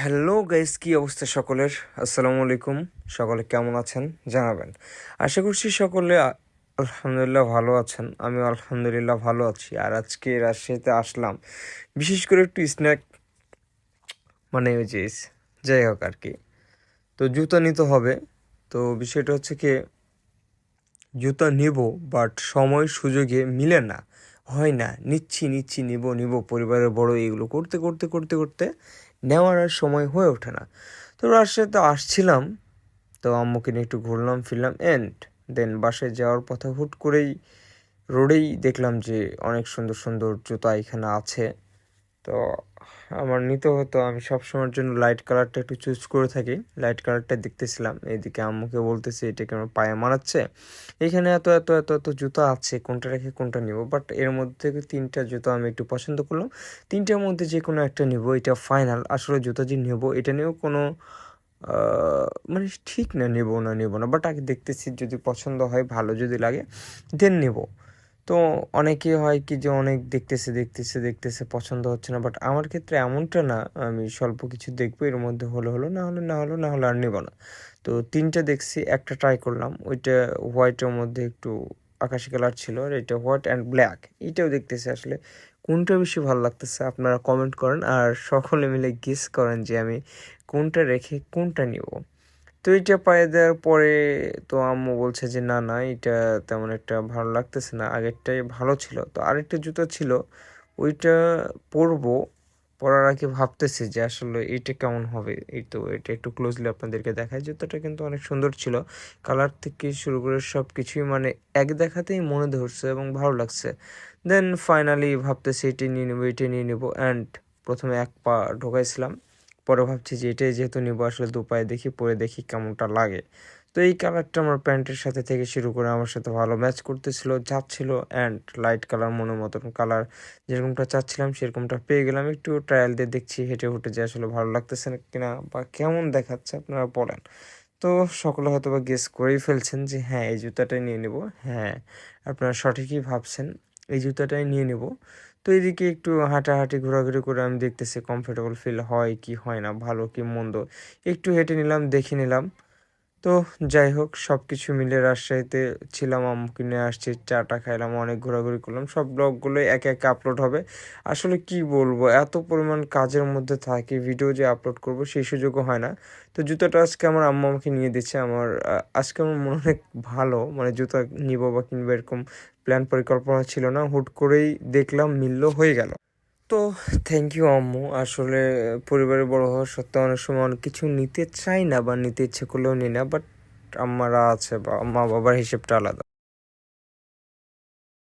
Hello guys, কি অবস্থা সকলের? আসসালামু আলাইকুম। সকলে কেমন আছেন? জানাবেন। আশা করছি সকলে আলহামদুলিল্লাহ ভালো আছেন। আমি আলহামদুলিল্লাহ ভালো আছি। আর আজকে রাজশাহীতে আসলাম। বিশেষ করে একটু স্ন্যাক মানে ওই যে যাই হোক আর কি। তো জুতো নিতে হবে। তো বিষয়টা হচ্ছে কি, জুতা নিব, বাট সময় সুযোগে মিলে না, হয় না। নিচ্ছি নিচ্ছি, নিব নিব। পরিবারের বড় এইগুলো করতে করতে করতে করতে নেওয়ার আর সময় হয়ে ওঠে না। তো রাজশাহীতে আসছিলাম। তো আম্মুকে নিয়ে একটু ঘুরলাম, ফিরলাম এন্ড দেন বাসে যাওয়ার পথে হুট করেই রোডেই দেখলাম যে অনেক সুন্দর সুন্দর জুতা এখানে আছে। তো আমার নিতে হতো, আমি সবসময়ের জন্য লাইট কালারটা একটু চুজ করে থাকি। লাইট কালারটা দেখতেছিলাম, এইদিকে আম্মুকে বলতেছি, এটাকে আমার পায়ে মারাচ্ছে। এখানে এত এত এত এত জুতা আছে, কোনটা রেখে কোনটা নিব? বাট এর মধ্যে থেকে তিনটা জুতো আমি একটু পছন্দ করলাম। তিনটার মধ্যে যে কোনো একটা নিব, এটা ফাইনাল আসলে জুতা যে নেব, এটা নিয়েও কোনো মানে ঠিক না, নেব না নেব না। বাট আগে দেখতেছি যদি পছন্দ হয়, ভালো যদি লাগে দেন নেব। তো অনেকে হয় কি যে অনেক দেখতেছে দেখতেছে দেখতেছে, পছন্দ হচ্ছে না। বাট আমার ক্ষেত্রে এমনটা না, আমি স্বল্প কিছু দেখব, এর মধ্যে হলো হলো, না হলে, না হলো, না হলে আর নেব না। তো তিনটা দেখছি, একটা ট্রাই করলাম। ওইটা হোয়াইটের মধ্যে একটু আকাশি কালার ছিল, আর এটা হোয়াইট অ্যান্ড ব্ল্যাক এইটাও দেখতেছি আসলে। কোনটা বেশি ভালো লাগতেছে আপনারা কমেন্ট করেন, আর সকলে মিলে গেস করেন যে আমি কোনটা রেখে কোনটা নিব। তো এটা পায়ে দেওয়ার পরে তো আম্মু বলছে যে, না না এটা তেমন একটা ভালো লাগতেছে না। আগেরটাই ভালো ছিল। তো আরেকটা জুতো ছিল, ওইটা পরবো। পরার আগে ভাবতেছি যে, আসলে এটা কেমন হবে? এই তো এটা একটু ক্লোজলি আপনাদেরকে দেখায় জুতোটা কিন্তু অনেক সুন্দর ছিল। কালার থেকে শুরু করে সব কিছুই মানে এক দেখাতেই মনে ধরছে এবং ভালো লাগছে। দেন ফাইনালি ভাবতেছি, এটি নিয়ে নেব, এটি নিয়ে নেব। অ্যান্ড প্রথমে এক পা ঢোকাইছিলাম। পরে ভাবছি যে এটাই যেহেতু নিব, আসলে দু পায়ে দেখি, পরে দেখি কেমনটা লাগে। তো এই কালারটা আমার প্যান্টের সাথে থেকে শুরু করে আমার সাথে ভালো ম্যাচ করতেছিল, যাচ্ছিল অ্যান্ড লাইট কালার মনের মতন কালার যেরকমটা চাচ্ছিলাম সেরকমটা পেয়ে গেলাম। একটু ট্রায়াল দিয়ে দেখছি হেঁটে হুটে যে আসলে ভালো লাগতেছে না কিনা বা কেমন দেখাচ্ছে আপনারা বলেন। তো সকলে হয়তো বা গেস করেই ফেলছেন যে হ্যাঁ এই জুতাটাই নিয়ে নেব। হ্যাঁ আপনারা সঠিকই ভাবছেন। এই জুতাটাই নিয়ে নেব। তো এদিকে একটু হাঁটাহাঁটি, ঘোরাঘুরি করে আমি দেখতেছি কমফোর্টেবল ফিল হয় কি হয় না, ভালো কি মন্দ। একটু হেঁটে নিলাম, দেখে নিলাম। তো যাই হোক সব কিছু মিলে রাজশাহীতে ছিলাম আম্মুকে নিয়ে আসছি, চাটা খাইলাম, অনেক ঘোরাঘুরি করলাম, সব ব্লগগুলো একে একে আপলোড হবে। আসলে কি বলব, এত পরিমাণ কাজের মধ্যে থাকি ভিডিও যে আপলোড করব সেই সুযোগও হয় না। তো জুতোটা আজকে আমার আম্মা আমাকে নিয়ে দিচ্ছে আমার আজকে আমার মনে অনেক ভালো মানে জুতো নিব বা কিনবো এরকম প্ল্যান পরিকল্পনা ছিল না, হুট করেই দেখলাম মিললো, হয়ে গেল। তো থ্যাংক ইউ আম্মু। আসলে, পরিবারে বড় হওয়া সত্ত্বেও অনেক সময় অনেক কিছু নিতে চাই না বা নিতে ইচ্ছে করলেও নিই না বাট আম্মারা আছে বা মা বাবার হিসেবটা আলাদা।